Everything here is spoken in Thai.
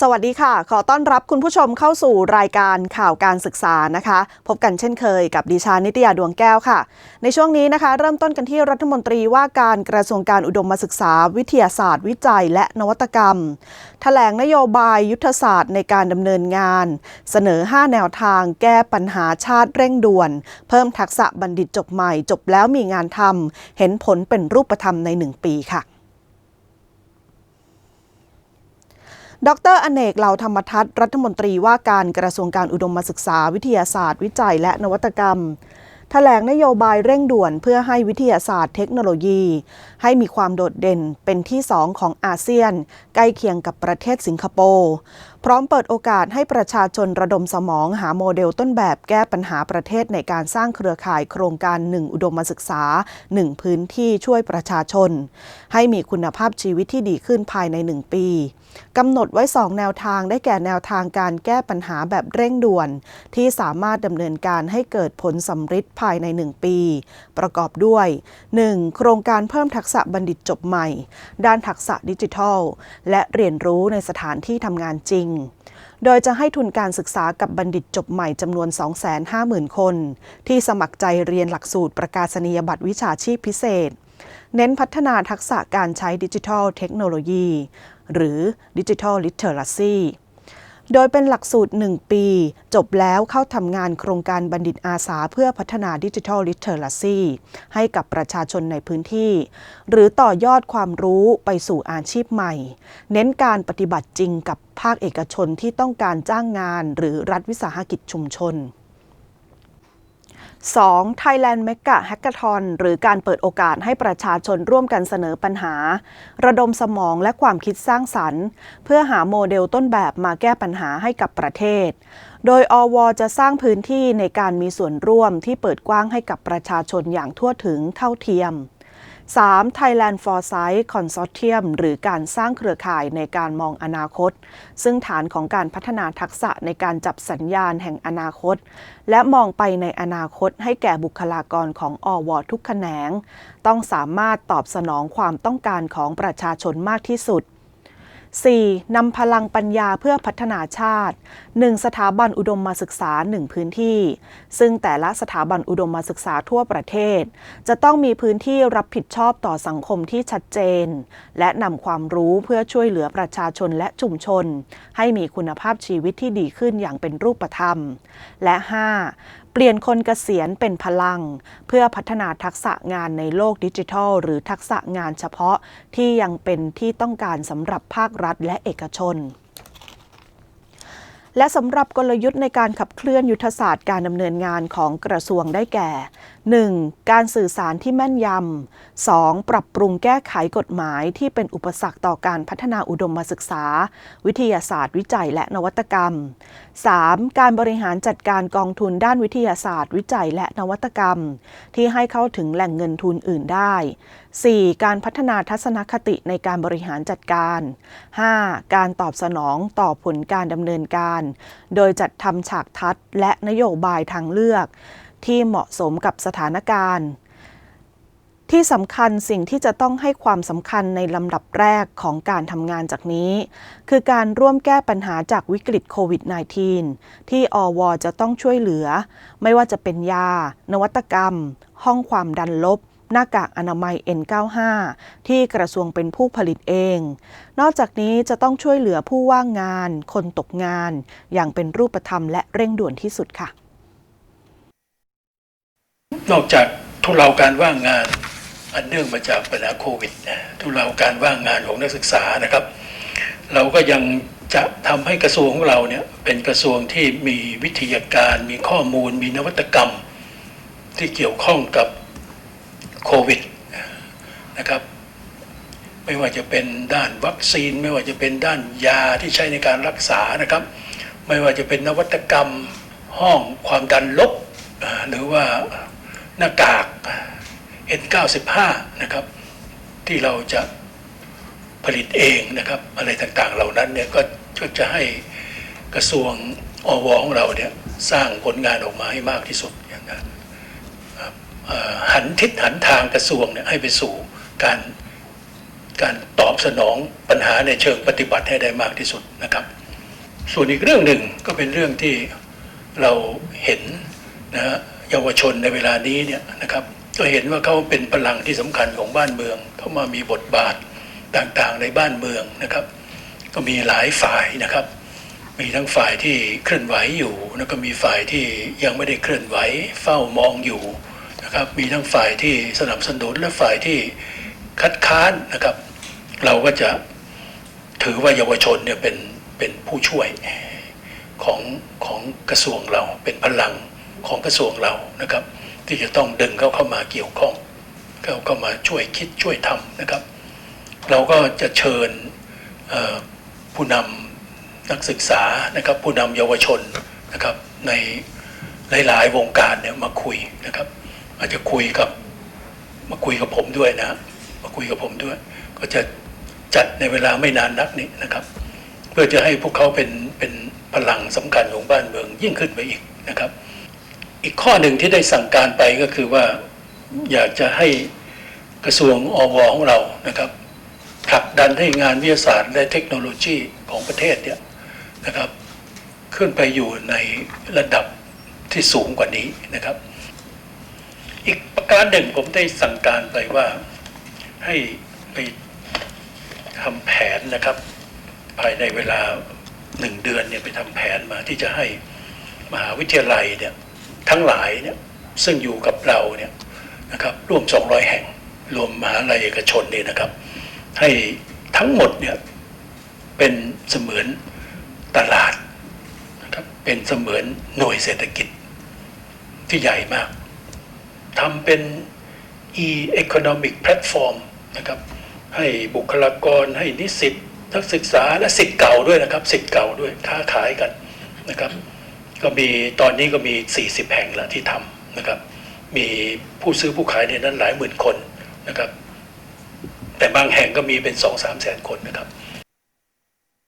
สวัสดีค่ะ ขอต้อนรับคุณผู้ชมเข้าสู่รายการข่าวการศึกษานะคะ พบกันเช่นเคยกับดิฉันนิตยาดวงแก้วค่ะ ในช่วงนี้นะคะ เริ่มต้นกันที่รัฐมนตรีว่าการกระทรวงการอุดมศึกษา วิทยาศาสตร์ วิจัย และนวัตกรรมแถลงนโยบายยุทธศาสตร์ในการดำเนินงาน เสนอ 5 แนวทางแก้ปัญหาชาติเร่งด่วน เพิ่มทักษะบัณฑิตจบใหม่ จบแล้วมีงานทำเห็นผลเป็นรูปธรรมใน 1 ปีค่ะ ดรอเนกเหล่าธรรมทัศน์รัฐมนตรีว่าการกระทรวงการอุดมศึกษาวิทยาศาสตร์ วิจัย และนวัตกรรมแถลงนโยบายเร่งด่วนเพื่อให้วิทยาศาสตร์เทคโนโลยี ให้มีความโดดเด่นเป็นที่สองของอาเซียน ใกล้เคียงกับประเทศสิงคโปร์พร้อมเปิดโอกาสให้ประชาชนระดมสมองหาโมเดลต้นแบบแก้ปัญหาประเทศในการสร้างเครือข่ายโครงการ1อุดมศึกษา1พื้นที่ช่วยประชาชน ให้มีคุณภาพชีวิตที่ดีขึ้นภายใน1ปี กำหนดไว้ 2 แนวทางได้แก่แนวทางการแก้ปัญหาแบบเร่งด่วน ที่สามารถดำเนินการให้เกิดผลสำฤทธิ์ภายใน 1 ปี ประกอบด้วย 1. โครงการเพิ่มทักษะบัณฑิตจบใหม่ ด้านทักษะดิจิทัล และเรียนรู้ในสถานที่ทำงานจริงโดยจะให้ทุนการศึกษากับบัณฑิตจบใหม่จำนวน 250,000 คน ที่สมัครใจเรียนหลักสูตรประกาศนียบัตรวิชาชีพพิเศษ เน้นพัฒนาทักษะการใช้ดิจิทัลเทคโนโลยี หรือดิจิทัลลิเทอรัซีโดยเป็นหลักสูตร 1 ปี จบแล้วเข้าทำงานโครงการบัณฑิตอาสาเพื่อพัฒนาดิจิทัลลิเทอรัซีให้กับประชาชนในพื้นที่ หรือต่อยอดความรู้ไปสู่อาชีพใหม่ เน้นการปฏิบัติจริงกับภาคเอกชนที่ต้องการจ้างงานหรือรัฐวิสาหกิจชุมชน 2. Thailand Mega Hackathon หรือการเปิดโอกาสให้ประชาชนร่วมกันเสนอปัญหา ระดมสมองและความคิดสร้างสรรค์ เพื่อหาโมเดลต้นแบบมาแก้ปัญหาให้กับประเทศ โดยอวจะสร้างพื้นที่ในการมีส่วนร่วมที่เปิดกว้างให้กับประชาชนอย่างทั่วถึงเท่าเทียม 3. Thailand Foresight Consortium หรือการสร้างเครือข่ายในการมองอนาคต ซึ่งฐานของการพัฒนาทักษะในการจับสัญญาณแห่งอนาคต และมองไปในอนาคตให้แก่บุคลากรของอวทุกแขนง ต้องสามารถตอบสนองความต้องการของประชาชนมากที่สุด 4. นำพลังปัญญาเพื่อพัฒนาชาติ 1. สถาบันอุดมมาศึกษา 1 พื้นที่ ซึ่งแต่ละสถาบันอุดมมาศึกษาทั่วประเทศ จะต้องมีพื้นที่รับผิดชอบต่อสังคมที่ชัดเจน และนำความรู้เพื่อช่วยเหลือประชาชนและชุมชน ให้มีคุณภาพชีวิตที่ดีขึ้นอย่างเป็นรูปธรรม และ 5. เปลี่ยนคนเกษียณเป็นพลัง เพื่อพัฒนาทักษะงานในโลกดิจิทัล หรือทักษะงานเฉพาะที่ยังเป็นที่ต้องการสำหรับภาครัฐและเอกชน และสำหรับกลยุทธ์ในการขับเคลื่อนยุทธศาสตร์การดำเนินงานของกระทรวงได้แก่ 1. การสื่อสารที่แม่นยำ 2. ปรับปรุงแก้ไขกฎหมายที่เป็นอุปสรรคต่อการพัฒนาอุดมศึกษา วิทยาศาสตร์วิจัยและนวัตกรรม 3. การบริหารจัดการกองทุนด้านวิทยาศาสตร์วิจัยและนวัตกรรม ที่ให้เข้าถึงแหล่งเงินทุนอื่นได้ 4. การพัฒนาทัศนคติในการบริหารจัดการ 5. การตอบสนองต่อผลการดำเนินการโดยจัดทำฉากทัศน์และนโยบายทางเลือก ที่เหมาะสมกับสถานการณ์ ที่สำคัญสิ่งที่จะต้องให้ความสำคัญในลำดับแรกของการทำงานจากนี้ คือการร่วมแก้ปัญหาจากวิกฤตโควิด -19 ที่อวจะต้องช่วยเหลือ ไม่ว่าจะเป็นยา นวัตกรรม ห้องความดันลบ หน้ากากอนามัย N95 ที่กระทรวงเป็นผู้ผลิตเอง นอกจากนี้จะต้องช่วยเหลือผู้ว่างงาน คนตกงาน อย่างเป็นรูปธรรมและเร่งด่วนที่สุดค่ะ นอกจากทุเลาการว่างงาน อันเนื่องมาจากปัญหาโควิดนะทุเลาการว่างงานของนักศึกษานะครับ เราก็ยังจะทำให้กระทรวงของเราเนี่ยเป็นกระทรวงที่มีวิทยาการ มีข้อมูล มีนวัตกรรม ที่เกี่ยวข้องกับ โควิดนะครับ ไม่ว่าจะเป็นด้านวัคซีน ไม่ว่าจะเป็นด้านยาที่ใช้ในการรักษานะครับ ไม่ว่าจะเป็นนวัตกรรมห้องความดันลบ หรือว่าหน้ากาก N95 นะครับที่เราจะผลิตเองนะครับ อะไรต่างๆเหล่านั้นเนี่ยก็จะให้กระทรวงอวของเราเนี่ยสร้างผลงานออกมาให้มากที่สุดอย่างนั้น หันทิศหันทางกระทรวงเนี่ยให้ไปสู่การการตอบสนองปัญหาในเชิงปฏิบัติให้ได้มากที่สุดนะครับ ส่วนอีกเรื่องหนึ่งก็เป็นเรื่องที่เราเห็นนะฮะเยาวชนในเวลานี้เนี่ยนะครับก็เห็นว่าเขาเป็นพลังที่สำคัญของบ้านเมือง เขามามีบทบาทต่างๆในบ้านเมืองนะครับ ก็มีหลายฝ่ายนะครับ มีทั้งฝ่ายที่เคลื่อนไหวอยู่ แล้วก็มีฝ่ายที่ยังไม่ได้เคลื่อนไหวเฝ้ามองอยู่ นะครับมีทั้งฝ่ายที่สนับสนุนและฝ่ายที่คัดค้านนะครับ เราก็จะถือว่าเยาวชนเนี่ยเป็นเป็นผู้ช่วยของของกระทรวงเราเป็นพลังของกระทรวงเรานะครับ ที่จะต้องดึงเขาเข้ามาเกี่ยวข้องเขาเข้ามาช่วยคิดช่วยทำนะครับ เราก็จะเชิญผู้นำนักศึกษานะครับ ผู้นำเยาวชนนะครับในหลาย ๆ วงการเนี่ยมาคุยนะครับ อาจจะคุยกับ มาคุยกับผมด้วยนะ มาคุยกับผมด้วย ก็จะจัดในเวลาไม่นานนักนี้นะครับ เพื่อจะให้พวกเขาเป็นเป็นพลังสำคัญของบ้านเมืองยิ่งขึ้นไปอีกนะครับ อีกข้อหนึ่งที่ได้สั่งการไปก็คือว่าอยากจะให้กระทรวงอวของเรานะครับผลักดันให้งานวิทยาศาสตร์และเทคโนโลยีของประเทศเนี่ยนะครับ ขึ้นไปอยู่ในระดับที่สูงกว่านี้นะครับ ประการหนึ่งผมได้สั่งการไปว่าให้ไปทำแผนนะครับ ภายในเวลาหนึ่งเดือนเนี่ยไปทำแผนมาที่จะให้มหาวิทยาลัยเนี่ยทั้งหลายเนี่ยซึ่งอยู่กับเราเนี่ยนะครับร่วม 200 แห่ง รวมมหาลัยเอกชนเนี่ยนะครับ ให้ทั้งหมดเนี่ยเป็นเสมือนตลาดนะครับเป็นเสมือนหน่วยเศรษฐกิจที่ใหญ่มาก ทำเป็น e-economic platform นะครับ ให้บุคลากรให้นิสิตนักศึกษาและสิทธิ์เก่าด้วยนะครับสิทธิ์เก่าด้วยค้าขายกันนะครับ ก็มีตอนนี้ก็มี 40 แห่งแล้วที่ทำนะครับ มีผู้ซื้อผู้ขายในนั้นหลายหมื่นคนนะครับ แต่บางแห่งก็มีเป็น 2-3 แสนคนนะครับ